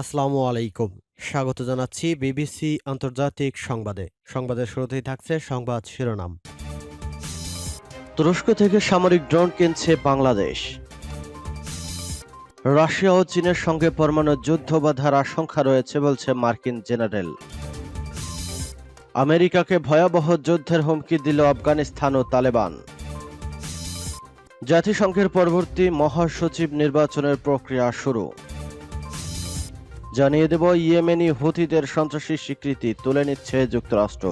আসসালামু আলাইকুম। স্বাগত জানাচ্ছি বিবিসি আন্তর্জাতিক সংবাদে। সংবাদের শুরুতেই থাকছে সংবাদ শিরোনাম। তুরস্ক থেকে সামরিক ড্রোন কিনছে বাংলাদেশ। রাশিয়া ও চীনের সঙ্গে পরমাণু যুদ্ধ বাধার আশঙ্কা রয়েছে বলছে মার্কিন জেনারেল। আমেরিকাকে ভয়াবহ যুদ্ধের হুমকি দিল আফগানিস্তান ও তালেবান। জাতিসংঘের পরবর্তী মহাসচিব নির্বাচনের প্রক্রিয়া শুরু। জানিয়ে দেব, ইয়েমেনি হুথিদের সন্ত্রাসী স্বীকৃতি তুলে নিচ্ছে যুক্তরাষ্ট্র।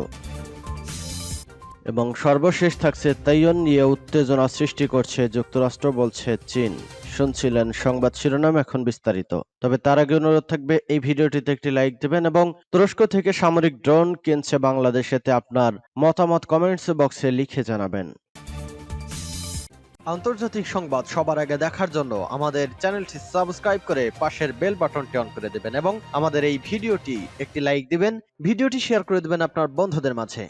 এবং সর্বশেষ থাকছে তাইয়ন নিয়ে উত্তেজনা সৃষ্টি করছে যুক্তরাষ্ট্র, বলছে চীন। শুনছিলেন সংবাদ শিরোনাম এখন বিস্তারিত। তবে তার আগে অনুরোধ থাকবে, এই ভিডিওটিতে একটি লাইক দেবেন এবং তুরস্ক থেকে সামরিক ড্রোন কিনছে বাংলাদেশেতে আপনার মতামত কমেন্টস বক্সে লিখে জানাবেন। আন্তর্জাতিক সংবাদ সবার আগে দেখার জন্য আমাদের চ্যানেলটি সাবস্ক্রাইব করে পাশের বেল বাটনটি অন করে দেবেন এবং আমাদের এই ভিডিওটি একটি লাইক দিবেন, ভিডিওটি শেয়ার করে দেবেন আপনার বন্ধুদের মাঝে।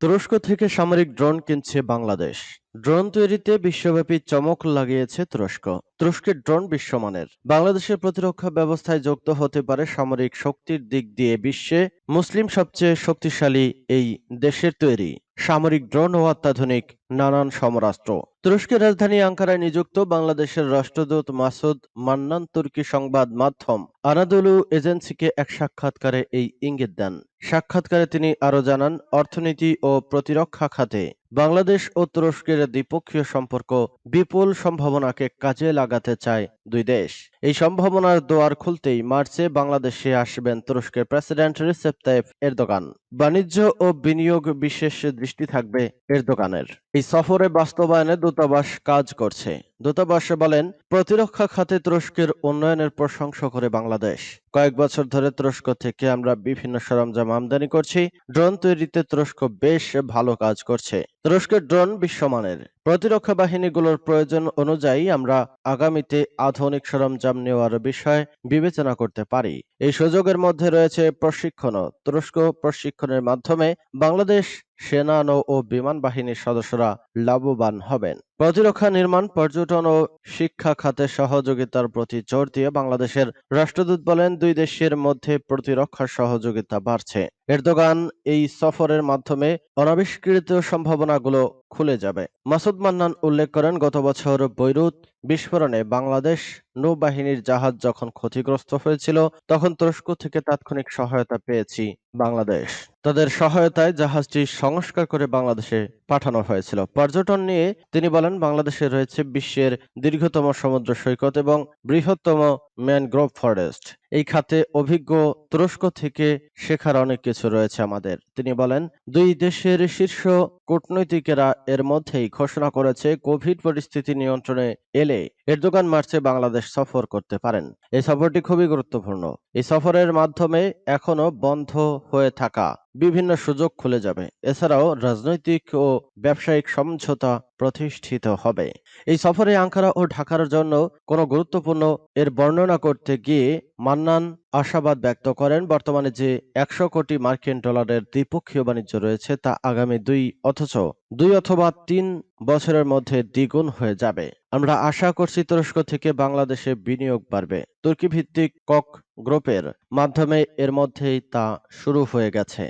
তুরস্ক থেকে সামরিক ড্রোন কিনছে বাংলাদেশ। ড্রোন তৈরিতে বিশ্বব্যাপী চমক লাগিয়েছে তুরস্ক। তুরস্কের ড্রোন বিশ্বমানের। বাংলাদেশের প্রতিরক্ষা ব্যবস্থায় যুক্ত হতে পারে সামরিক শক্তির দিক দিয়ে বিশ্বে মুসলিম সবচেয়ে শক্তিশালী এই দেশের তৈরি। সামরিক ড্রোন ও অত্যাধুনিক নানান সমরাস্ত্র। তুরস্কের রাজধানী আঙ্কারায় নিযুক্ত বাংলাদেশের রাষ্ট্রদূত মাসুদ মান্নান তুর্কি সংবাদ মাধ্যম আনাদুলু এজেন্সিকে এক সাক্ষাৎকারে এই ইঙ্গিত দেন। সাক্ষাৎকারে তিনি আরও জানান, অর্থনীতি ও প্রতিরক্ষা খাতে বাংলাদেশ ও তুরস্কের দ্বিপক্ষীয় সম্পর্ক বিপুল সম্ভাবনাকে কাজে লাগাতে চায় দুই দেশ। এই সম্ভাবনার দোয়ার খুলতেই মার্চে বাংলাদেশে আসবেন তুরস্কের প্রেসিডেন্ট রিসেপ তাইপ এরদোগান। বাণিজ্য ও বিনিয়োগ বিশেষ দৃষ্টি থাকবে এর এরদোগানের। এই সফরে বাস্তবায়নে দূতাবাস কাজ করছে। দূতাবাস বলেন, প্রতিরক্ষা খাতে তুরস্কের উন্নয়নের প্রশংসা করে বাংলাদেশ। কয়েক বছর ধরে তুরস্ক থেকে আমরা বিভিন্ন সরঞ্জাম আমদানি করছি। ড্রোন তৈরিতে তুরস্ক বেশ ভালো কাজ করছে। তুরস্কের ড্রোন বিশ্বমানের। প্রতিরক্ষা বাহিনীগুলোর প্রয়োজন অনুযায়ী আমরা আগামীতে আধুনিক সরঞ্জাম নেওয়ার বিষয় বিবেচনা করতে পারি। এই সুযোগের মধ্যে রয়েছে প্রশিক্ষণও তুরস্ক প্রশিক্ষণের মাধ্যমে বাংলাদেশ সেনা নৌ ও বিমান বাহিনীর সদস্যরা লাভবান হবেন। প্রতিরক্ষা, নির্মাণ, পর্যটন ও শিক্ষা খাতে সহযোগিতার প্রতি জোর দিয়ে বাংলাদেশের রাষ্ট্রদূত বলেন, দুই দেশের মধ্যে প্রতিরক্ষা সহযোগিতা বাড়ছে। এরদোগান এই সফরের মাধ্যমে অনাবিষ্কৃত সম্ভাবনাগুলো খুলে যাবে। মাসুদ মান্নান উল্লেখ করেন, গত বছর বৈরুত বিস্ফোরণে বাংলাদেশ নৌবাহিনীর জাহাজ যখন ক্ষতিগ্রস্ত হয়েছিল, তখন তুরস্ক থেকে তাৎক্ষণিক সহায়তা পেয়েছি বাংলাদেশ। তাদের সহায়তায় জাহাজটি সংস্কার করে বাংলাদেশে পাঠানো হয়েছিল। পর্যটন নিয়ে তিনি বলেন, বাংলাদেশে রয়েছে বিশ্বের দীর্ঘতম সমুদ্র সৈকত এবং বৃহত্তম ম্যানগ্রোভ ফরেস্ট। এই খাতে অভিজ্ঞ তুরস্ক থেকে শেখার অনেক কিছু রয়েছে আমাদের। তিনি বলেন, দুই দেশের শীর্ষ কূটনৈতিকেরা এর মধ্যেই ঘোষণা করেছে, কোভিড পরিস্থিতি নিয়ন্ত্রণে এলে এরদোগান মার্চে বাংলাদেশ সফর করতে পারেন। এই সফরটি খুবই গুরুত্বপূর্ণ। এই সফরের মাধ্যমে এখনও বন্ধ হয়ে থাকা বিভিন্ন সুযোগ খুলে যাবে। এছাড়াও রাজনৈতিক ও ব্যবসায়িক সমঝোতা প্রতিষ্ঠিত হবে। এই সফরে আঙ্কারা ও ঢাকার জন্য কোনো গুরুত্বপূর্ণ এর বর্ণনা করতে গিয়ে মান্নান আশাবাদ ব্যক্ত করেন। বর্তমানে যে একশো কোটি মার্কিন ডলারের দ্বিপক্ষীয় বাণিজ্য রয়েছে তা আগামী দুই অথচ দুই অথবা তিন বছরের মধ্যে দ্বিগুণ হয়ে যাবে। আমরা আশা করছি তুরস্ক থেকে বাংলাদেশে বিনিয়োগ বাড়বে। তুর্কি ভিত্তিক কক গ্রুপের মাধ্যমে এর মধ্যেই তা শুরু হয়ে গেছে।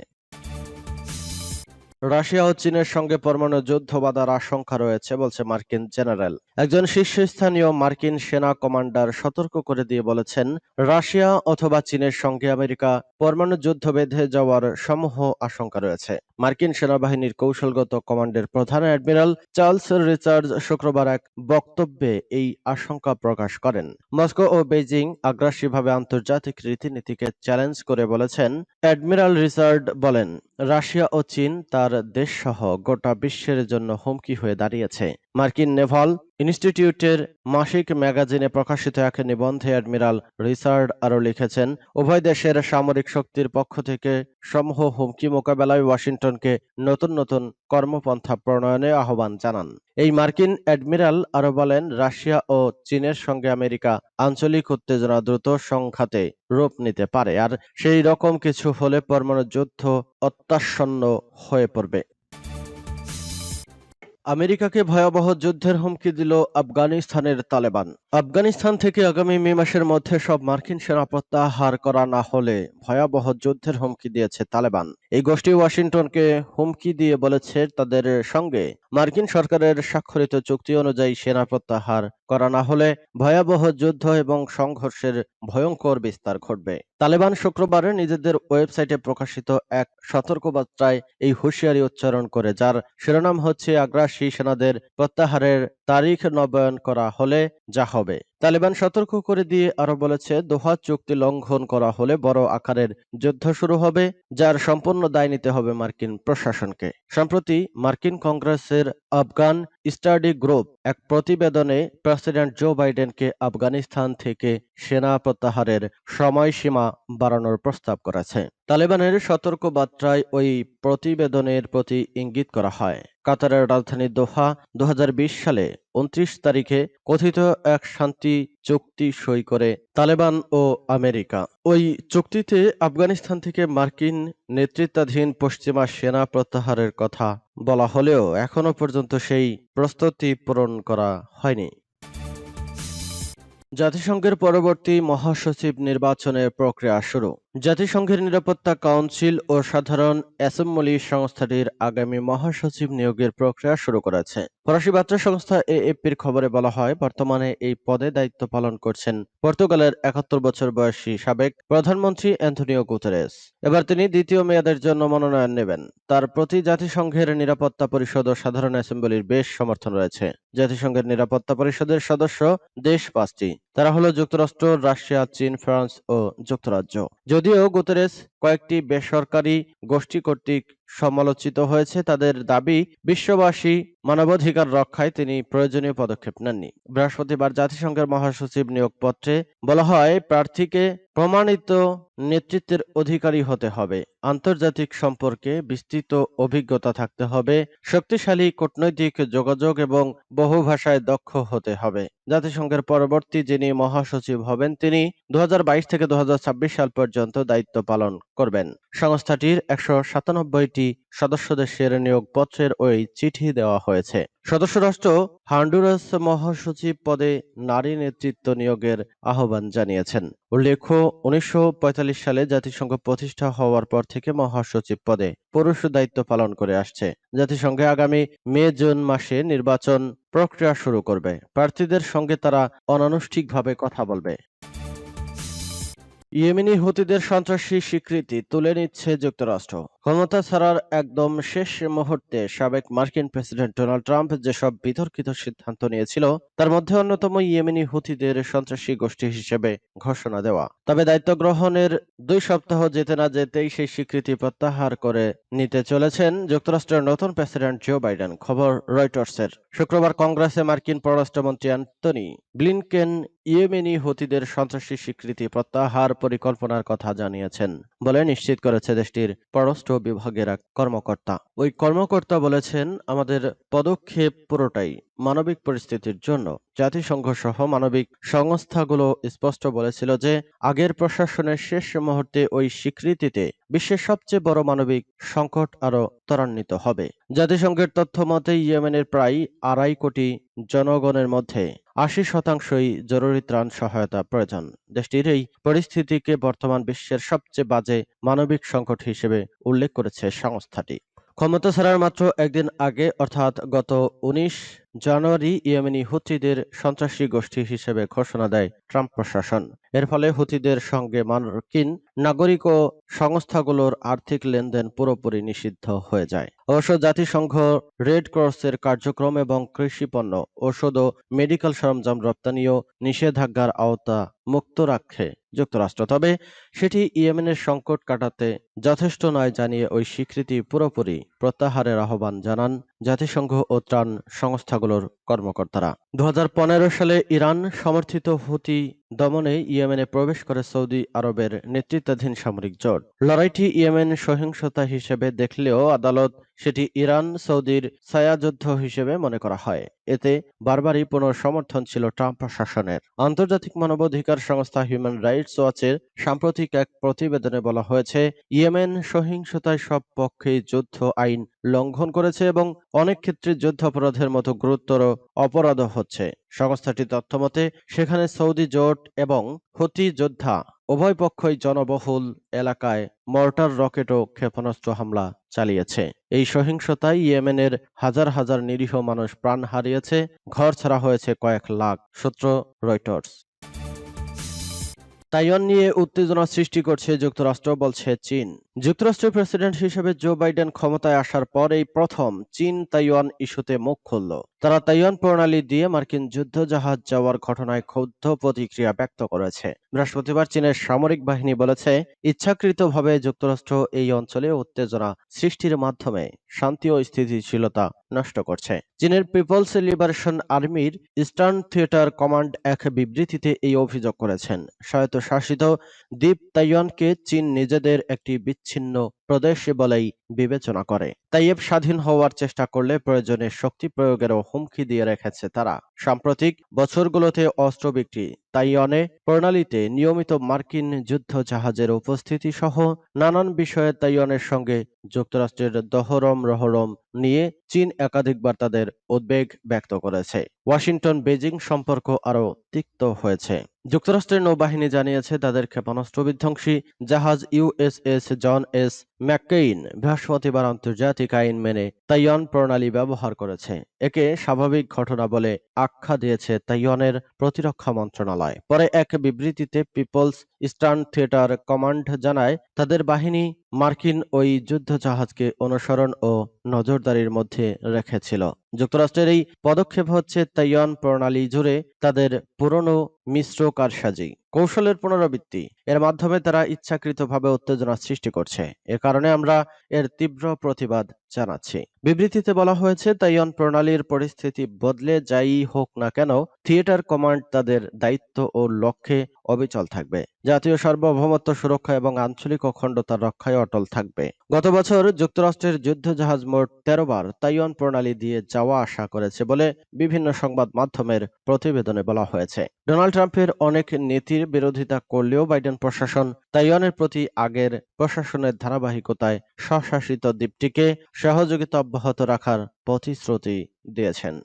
রাশিয়া ও চীনের সঙ্গে পরমাণু যুদ্ধ বাঁধার আশঙ্কা রয়েছে, বলছে মার্কিন জেনারেল। একজন শীর্ষস্থানীয় মার্কিন সেনা কমান্ডার সতর্ক করে দিয়ে বলেছেন, রাশিয়া অথবা চীনের সঙ্গে আমেরিকা পরমাণু যুদ্ধ বেঁধে যাওয়ার সমূহ আশঙ্কা রয়েছে। মার্কিন সেনাবাহিনীর কৌশলগত কমান্ডের প্রধান অ্যাডমিরাল চার্লস রিচার্ড শুক্রবার এক বক্তব্যে এই আশঙ্কা প্রকাশ করেন। মস্কো ও বেজিং আগ্রাসীভাবে আন্তর্জাতিক রীতিনীতিকে চ্যালেঞ্জ করে বলেছেন, অ্যাডমিরাল রিচার্ড বলেন রাশিয়া ও চীন তার দেশসহ গোটা বিশ্বের জন্য হুমকি হয়ে দাঁড়িয়েছে। মার্কিন নেভাল ইনস্টিটিউটের মাসিক ম্যাগাজিনে প্রকাশিত এক নিবন্ধে অ্যাডমিরাল রিচার্ড আরও লিখেছেন, উভয় দেশের সামরিক শক্তির পক্ষ থেকে সমূহ হুমকি মোকাবেলায় ওয়াশিংটনকে নতুন নতুন কর্মপন্থা প্রণয়নে আহ্বান জানান। এই মার্কিন অ্যাডমিরাল আরও বলেন, রাশিয়া ও চীনের সঙ্গে আমেরিকা আঞ্চলিক উত্তেজনা দ্রুত সংঘাতে রূপ নিতে পারে, আর সেই রকম কিছু হলে পরমাণু যুদ্ধ অত্যাসন্ন হয়ে পড়বে। আমেরিকাকে ভয়াবহ যুদ্ধের হুমকি দিল আফগানিস্তানের তালেবান। আফগানিস্তান থেকে আগামী মে মাসের মধ্যে সব মার্কিন সেনা প্রত্যাহার করা না হলে ভয়াবহ যুদ্ধের হুমকি দিয়েছে তালেবান। এই গোষ্ঠী ওয়াশিংটনকে হুমকি দিয়ে বলেছে তাদের সঙ্গে। মার্কিন সরকারের স্বাক্ষরিত চুক্তি অনুযায়ী সেনা প্রত্যাহার করা না হলে ভয়াবহ যুদ্ধ এবং সংঘর্ষের ভয়ঙ্কর বিস্তার ঘটবে। তালেবান শুক্রবার নিজেদের ওয়েবসাইটে প্রকাশিত এক সতর্কবার্তায় এই হুঁশিয়ারি উচ্চারণ করে, যার শিরোনাম হচ্ছে আগ্রাসী সেনাদের প্রত্যাহারের তারিখ নবায়ন করা হলে যা হবে। তালেবান সতর্ক করে দিয়ে আরও বলেছে, দোহা চুক্তি লঙ্ঘন করা হলে বড় আকারের যুদ্ধ শুরু হবে, যার সম্পূর্ণ দায় নিতে হবে মার্কিন প্রশাসনকে। সম্প্রতি মার্কিন কংগ্রেসের আফগান স্টাডি গ্রুপ এক প্রতিবেদনে প্রেসিডেন্ট জো বাইডেনকে আফগানিস্তান থেকে সেনা প্রত্যাহারের সময়সীমা বাড়ানোর প্রস্তাব করেছে। তালেবানের সতর্ক বার্তায় ওই প্রতিবেদনের প্রতি ইঙ্গিত করা হয়। কাতারের রাজধানী দোহা দু হাজার বিশ সালে উনত্রিশ তারিখে কথিত এক শান্তি চুক্তি সই করে তালেবান ও আমেরিকা। ওই চুক্তিতে আফগানিস্তান থেকে মার্কিন নেতৃত্বাধীন পশ্চিমা সেনা প্রত্যাহারের কথা বলা হলেও এখনও পর্যন্ত সেই প্রস্তুতি পূরণ করা হয়নি। জাতিসংঘের পরবর্তী মহাসচিব নির্বাচনের প্রক্রিয়া শুরু। জাতিসংঘের নিরাপত্তা কাউন্সিল ও সাধারণ অ্যাসেম্বলি সংস্থাটির আগামী মহাসচিব নিয়োগের প্রক্রিয়া শুরু করেছে। ফরাসি বার্তা সংস্থা এএফপির খবরে বলা হয়, বর্তমানে এই পদে দায়িত্ব পালন করছেন পর্তুগালের একাত্তর বছর বয়সী সাবেক প্রধানমন্ত্রী অ্যান্টনিও গুতেরেস। এবার তিনি দ্বিতীয় মেয়াদের জন্য মনোনয়ন নেবেন। তার প্রতি জাতিসংঘের নিরাপত্তা পরিষদ ও সাধারণ অ্যাসেম্বলির বেশ সমর্থন রয়েছে। জাতিসংঘের নিরাপত্তা পরিষদের সদস্য দেশ পাঁচটি। তারা হলো যুক্তরাষ্ট্র রাশিয়া চীন ফ্রান্স ও যুক্তরাজ্য। যদিও গুতেরেস কয়েকটি বেসরকারি গোষ্ঠী কর্তৃক সমালোচিত হয়েছে। তাদের দাবি, বিশ্ববাসী মানবাধিকার রক্ষায় তিনি প্রয়োজনীয় পদক্ষেপ নেননি। বৃহস্পতিবার জাতিসংঘের মহাসচিব নিয়োগপত্রে বলা হয়, প্রার্থীকে প্রমাণিত নেতৃত্বের অধিকারী হতে হবে। আন্তর্জাতিক সম্পর্কে বিস্তৃত অভিজ্ঞতা থাকতে হবে। শক্তিশালী কূটনৈতিক যোগাযোগ এবং বহু ভাষায় দক্ষ হতে হবে। জাতিসংঘের পরবর্তী যিনি মহাসচিব হবেন, তিনি দু হাজার বাইশ থেকে দু হাজার ছাব্বিশ সাল পর্যন্ত দায়িত্ব পালন করবেন। সংস্থাটির একশো সাতানব্বইটি সদস্য দেশের নিয়োগপত্রের ওই চিঠি দেওয়া হয়েছে। সদস্য রাষ্ট্র হান্ডুরাস মহাসচিব পদে নারী নেতৃত্ব নিয়োগের আহ্বান জানিয়েছেন। উল্লেখ্য, উনিশশো পঁয়তাল্লিশ সালে জাতিসংঘ প্রতিষ্ঠা হওয়ার পর থেকে মহাসচিব পদে পুরুষ দায়িত্ব পালন করে আসছে। জাতিসংঘে আগামী মে, জুন মাসে নির্বাচন প্রক্রিয়া শুরু করবে। প্রার্থীদের সঙ্গে তারা অনানুষ্ঠিকভাবে কথা বলবে। ইয়েমেনি হুতিদের সন্ত্রাসী স্বীকৃতি তুলে নিচ্ছে যুক্তরাষ্ট্র। ক্ষমতা ছাড়ার একদম শেষ মুহূর্তে সাবেক মার্কিন প্রেসিডেন্ট ডোনাল্ড ট্রাম্প যেসব বিতর্কিত সিদ্ধান্ত নিয়েছিল, তার মধ্যে অন্যতম ইয়েমেনি হুতিদের সন্ত্রাসী গোষ্ঠী হিসেবে ঘোষণা দেওয়া। তবে দায়িত্ব গ্রহণের দুই সপ্তাহ যেতে না যেতেই সেই স্বীকৃতি প্রত্যাহার করে নিতে চলেছেন যুক্তরাষ্ট্রের নতুন প্রেসিডেন্ট জো বাইডেন। খবর রয়টার্সের। শুক্রবার কংগ্রেসে মার্কিন পররাষ্ট্রমন্ত্রী অ্যান্টনি ব্লিনকেন ইয়েমেনি হুতিদের সন্ত্রাসী স্বীকৃতি প্রত্যাহার পরিকল্পনার কথা জানিয়েছেন। বলে নিশ্চিত করেছে দেশটির পররাষ্ট্র বিভাগের এক কর্মকর্তা। ওই কর্মকর্তা বলেছেন আমাদের পদক্ষেপ পুরোটাই মানবিক পরিস্থিতির জন্য। জাতিসংঘ সহ মানবিক সংস্থাগুলো স্পষ্ট বলেছিল যে, আগের প্রশাসনের শেষ মুহূর্তে ওই স্বীকৃতিতে বিশ্বের সবচেয়ে বড় মানবিক সংকট আরও ত্বরান্বিত হবে। জাতিসংঘের তথ্য মতে, ইয়েমেনের প্রায় আড়াই কোটি জনগণের মধ্যে আশি শতাংশই জরুরি ত্রাণ সহায়তা প্রয়োজন। দেশটির এই পরিস্থিতিকে বর্তমান বিশ্বের সবচেয়ে বাজে মানবিক সংকট হিসেবে উল্লেখ করেছে সংস্থাটি। ক্ষমতা ছাড়ার মাত্র একদিন আগে, অর্থাৎ গত উনিশ জানুয়ারি, ইয়েমেনি হুতিদের সন্ত্রাসী গোষ্ঠী হিসেবে ঘোষণা দেয় ট্রাম্প প্রশাসন। এর ফলে হুতিদের সঙ্গে মার্কিন নাগরিক ও সংস্থাগুলোর আর্থিক লেনদেন পুরোপুরি নিষিদ্ধ হয়ে যায়। অবশ্য জাতিসংঘ রেড ক্রসের কার্যক্রম এবং কৃষি পণ্য, ঔষধ ও মেডিকেল সরঞ্জাম রপ্তানিও নিষেধাজ্ঞার আওতা মুক্ত রাখে যুক্তরাষ্ট্র। তবে সেটি ইয়েমেনের সংকট কাটাতে যথেষ্ট নয় জানিয়ে ওই স্বীকৃতি পুরোপুরি প্রত্যাহারের আহ্বান জানান জাতিসংঘ ও ত্রাণ সংস্থাগুলোর কর্মকর্তারা। দু হাজার পনেরো সালে ইরান সমর্থিত হুতি দমনে ইয়েমেনে প্রবেশ করে সৌদি আরবের নেতৃত্বাধীন সামরিক জোট। লড়াইটি ইয়েমেন সহিংসতা হিসেবে দেখলেও আদালত সেটি ইরান, সৌদির ছায়াযুদ্ধ হিসেবে মনে করা হয়। এতে বারবারই পুনঃসমর্থন ছিল ট্রাম্প প্রশাসনের আন্তর্জাতিক মানবাধিকার সংস্থা হিউম্যান রাইটস ওয়াচের সাম্প্রতিক এক প্রতিবেদনে বলা হয়েছে, ইয়েমেন সহিংসতায় সব পক্ষেই যুদ্ধ আইন লঙ্ঘন করেছে এবং অনেক ক্ষেত্রে যুদ্ধাপরাধের মতো গুরুতর অপরাধও হচ্ছে। সংস্থাটি তথ্যমতে সেখানে সৌদি জোট এবং হুতি যোদ্ধা উভয় পক্ষই জনবহুল এলাকায় মর্টার রকেট ও ক্ষেপণাস্ত্র হামলা চালিয়েছে। এই সহিংসতায় ইয়েমেনের হাজার হাজার নিরীহ মানুষ প্রাণ হারিয়েছে। ঘর ছাড়া হয়েছে কয়েক লাখ, সূত্র রয়টার্স। তাইওয়ান নিয়ে উত্তেজনা সৃষ্টি করছে যুক্তরাষ্ট্র, বলছে চীন। যুক্তরাষ্ট্রের প্রেসিডেন্ট হিসেবে জো বাইডেন ক্ষমতায় আসার পর এই প্রথম চীন তাইওয়ান ইস্যুতে মুখ খুলল। তারা তাইওয়ান প্রণালী দিয়ে মার্কিন যুদ্ধ জাহাজ যাওয়ার ঘটনায় ক্ষুব্ধ প্রতিক্রিয়া ব্যক্ত করেছে। বৃহস্পতিবার চীনের সামরিক বাহিনী বলেছে, ইচ্ছাকৃতভাবে যুক্তরাষ্ট্র এই অঞ্চলে উত্তেজনা সৃষ্টির মাধ্যমে শান্তি ও স্থিতিশীলতা নষ্ট করছে। চীনের পিপলস লিবারেশন আর্মির ইস্টার্ন থিয়েটার কমান্ড এক বিবৃতিতে এই অভিযোগ করেছেন। স্বায়ত্তশাসিত দ্বীপ তাইওয়ানকে চীন নিজেদের একটি বিচ্ছিন্ন প্রদেশ বলেই বিবেচনা করে। তাইয়েব স্বাধীন হওয়ার চেষ্টা করলে প্রয়োজনে শক্তি প্রয়োগেরও হুমকি দিয়ে রেখেছে তারা। সাম্প্রতিক বছরগুলোতে অস্ত্র বিক্রি তাইওয়ানে প্রণালীতে নিয়মিত মার্কিন যুদ্ধ জাহাজের উপস্থিতি সহ নানান বিষয়ে তাইওয়ানের সঙ্গে যুক্তরাষ্ট্রের দহরম রহরম নিয়ে চীন একাধিকবার তাদের উদ্বেগ ব্যক্ত করেছে। ওয়াশিংটন বেজিং সম্পর্ক আরও তিক্ত হয়েছে। যুক্তরাষ্ট্রের নৌবাহিনী জানিয়েছে, তাদের ক্ষেপণাস্ত্র বিধ্বংসী জাহাজ ইউএসএস জন এস ম্যাককেইন বৃহস্পতিবার আন্তর্জাতিক আইন মেনে তাইওয়ান প্রণালী ব্যবহার করেছে। একে স্বাভাবিক ঘটনা বলে আখ্যা দিয়েছে তাইওয়ানের প্রতিরক্ষা মন্ত্রণালয়। পরে এক বিবৃতিতে পিপলস ইস্টার্ন থিয়েটার কমান্ড জানায়, তাদের বাহিনী মার্কিন ওই যুদ্ধ জাহাজকে অনুসরণ ও নজরদারির মধ্যে রেখেছিল। যুক্তরাষ্ট্রের এই পদক্ষেপ হচ্ছে তাইওয়ান প্রণালী জুড়ে তাদের পুরনো মিশ্র কারসাজি। কৌশলের পুনরাবৃত্তি। এর মাধ্যমে তারা ইচ্ছাকৃতভাবে উত্তেজনা সৃষ্টি করছে। এ কারণে আমরা এর তীব্র প্রতিবাদ জানাচ্ছি। বিবৃতিতে বলা হয়েছে, তাইওয়ান প্রণালীর পরিস্থিতি বদলে যাই হোক না কেন, থিয়েটার কমান্ড তাদের দায়িত্ব ও লক্ষ্যে অবিচল থাকবে। জাতীয় সার্বভৌমত্ব সুরক্ষা এবং আঞ্চলিক অখণ্ডতা রক্ষায় অটল থাকবে। গত বছর যুক্তরাষ্ট্রের যুদ্ধ জাহাজ মোট তেরো বার তাইওয়ান প্রণালী দিয়ে যাওয়া আসা করেছে বলে বিভিন্ন সংবাদ মাধ্যমের প্রতিবেদনে বলা হয়েছে। ডোনাল্ড ট্রাম্পের অনেক নীতির বিরোধিতা করলেও বাইডেন প্রশাসন তাইওয়ানের প্রতি আগের প্রশাসনের ধারাবাহিকতায় স্বশাসিত দ্বীপটিকে সহযোগিতা অব্যাহত রাখার প্রতিশ্রুতি দিয়েছেন।